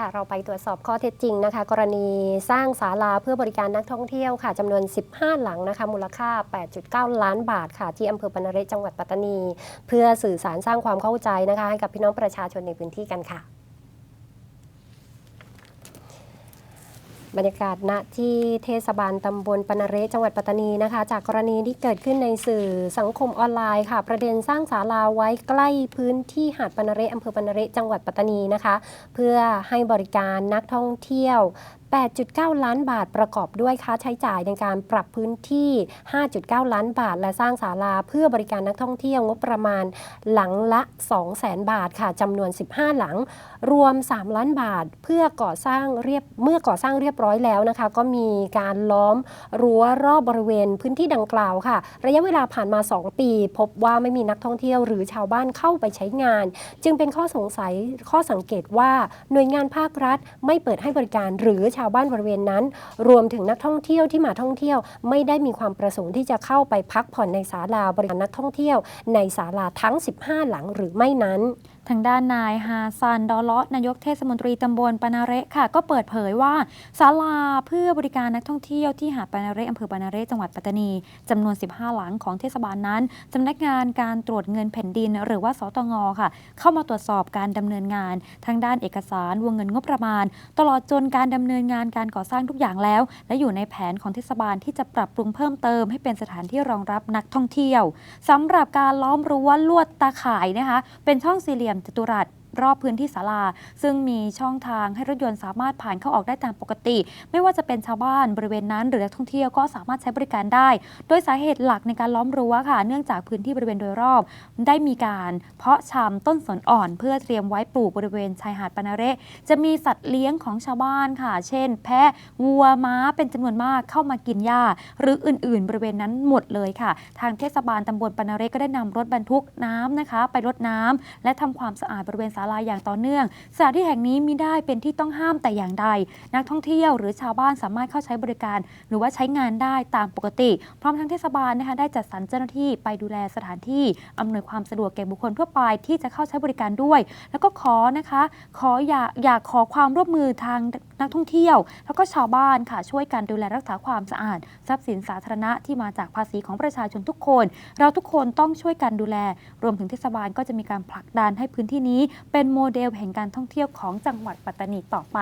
ค่ะ เราไปตรวจสอบข้อเท็จจริงนะคะ กรณีสร้างศาลาเพื่อบริการนักท่องเที่ยวค่ะจำนวน 15 หลังนะคะ มูลค่า 8.9 ล้านบาทค่ะ ที่อำเภอปนเรศจังหวัดปัตตานี เพื่อสื่อสารสร้างความเข้าใจนะคะ ให้กับพี่น้องประชาชนในพื้นที่กันค่ะ บรรยากาศณที่เทศบาลตำบลปนเรศจังหวัดปัตตานีนะคะ จากกรณีที่เกิดขึ้นในสื่อสังคมออนไลน์ค่ะ ประเด็นสร้างศาลาไว้ใกล้พื้นที่หาดปนเรศอำเภอปนเรศจังหวัดปัตตานีนะคะ เพื่อให้บริการนักท่องเที่ยว 8.9 ล้านบาทประกอบด้วยค่าใช้จ่ายในการปรับพื้นที่ 5.9 ล้านบาท และสร้างศาลาเพื่อบริการนักท่องเที่ยวงบประมาณหลังละ 200,000 บาทค่ะจำนวน 15 หลัง รวม 3 ล้านบาท เพื่อก่อสร้างเรียบเมื่อก่อสร้างเรียบร้อยแล้วนะคะ ก็มีการล้อมรั้วรอบบริเวณพื้นที่ดังกล่าวค่ะ ระยะเวลาผ่านมา 2 ปี พบว่าไม่มีนักท่องเที่ยวหรือชาวบ้านเข้าไปใช้งาน จึงเป็นข้อสงสัยข้อสังเกตว่าหน่วยงานภาครัฐไม่เปิดให้บริการหรือชาวบ้านบริเวณนั้น รวมถึงนักท่องเที่ยวที่มาท่องเที่ยว ไม่ได้มีความประสงค์ที่จะเข้าไปพักผ่อนในศาลาบริการนักท่องเที่ยว ในศาลาทั้ง 15 หลังหรือไม่นั้น ทางด้านนายฮาซัน ดอเลาะนายกเทศมนตรีตำบลปานาเระค่ะ ก็เปิดเผยว่าศาลาเพื่อบริการนักท่องเที่ยวที่หาดปานาเระอำเภอปานาเระจังหวัดปัตตานีจำนวน 15 หลังของเทศบาลนั้นสำนักงานการตรวจเงินแผ่นดิน หรือว่าสตงค่ะ เข้ามาตรวจสอบการดำเนินงาน ทางด้านเอกสารวงเงินงบประมาณ ตลอดจนการดำเนินงานการก่อสร้างทุกอย่างแล้ว และอยู่ในแผนของเทศบาลที่จะปรับปรุงเพิ่มเติม ให้เป็นสถานที่รองรับนักท่องเที่ยวสำหรับการล้อมรั้วลวดตาข่ายนะคะเป็นช่องสี่เหลี่ยมจตุรัส รอบพื้นที่ศาลา ซึ่งมีช่องทางให้รถยนต์สามารถผ่านเข้าออกได้ตามปกติ ไม่ว่าจะเป็นชาวบ้านบริเวณนั้น หรือนักท่องเที่ยวก็สามารถใช้บริการได้ โดยสาเหตุหลักในการล้อมรั้วค่ะ เนื่องจากพื้นที่บริเวณโดยรอบ ได้มีการเพาะชำต้นสนอ่อน เพื่อเตรียมไว้ปลูกบริเวณชายหาดปานาเระจะมีสัตว์เลี้ยงของชาวบ้านค่ะ เช่น แพะวัวม้าเป็นจำนวนมากเข้ามากินหญ้า หรืออื่น ๆ บริเวณนั้นหมดเลยค่ะ ทางเทศบาลตำบลปานาเระก็ได้นำรถบรรทุกน้ำนะคะ ไปรดน้ำและทำความสะอาดบริเวณาลาอย่างต่อเนื่องสถานที่แห่งนี้มิได้เป็นที่ต้องห้ามแต่อย่างใด นักท่องเที่ยวหรือชาวบ้านสามารถเข้าใช้บริการ หรือว่าใช้งานได้ตามปกติ พร้อมทั้งเทศบาลนะคะได้จัดสรรเจ้าหน้าที่ไปดูแลสถานที่อำนวยความสะดวกแก่บุคคลทั่วไปที่จะเข้าใช้บริการด้วย แล้วก็ขอนะคะ ขออย่าอยากขอความร่วมมือทาง นักท่องเที่ยว แล้วก็ชาวบ้านค่ะช่วยกันดูแลรักษาความสะอาด ทรัพย์สินสาธารณะที่มาจากภาษีของประชาชนทุกคน เราทุกคนต้องช่วยกันดูแล รวมถึงเทศบาลก็จะมีการผลักดันให้พื้นที่นี้ เป็นโมเดลแห่งการท่องเที่ยวของจังหวัดปัตตานีต่อไป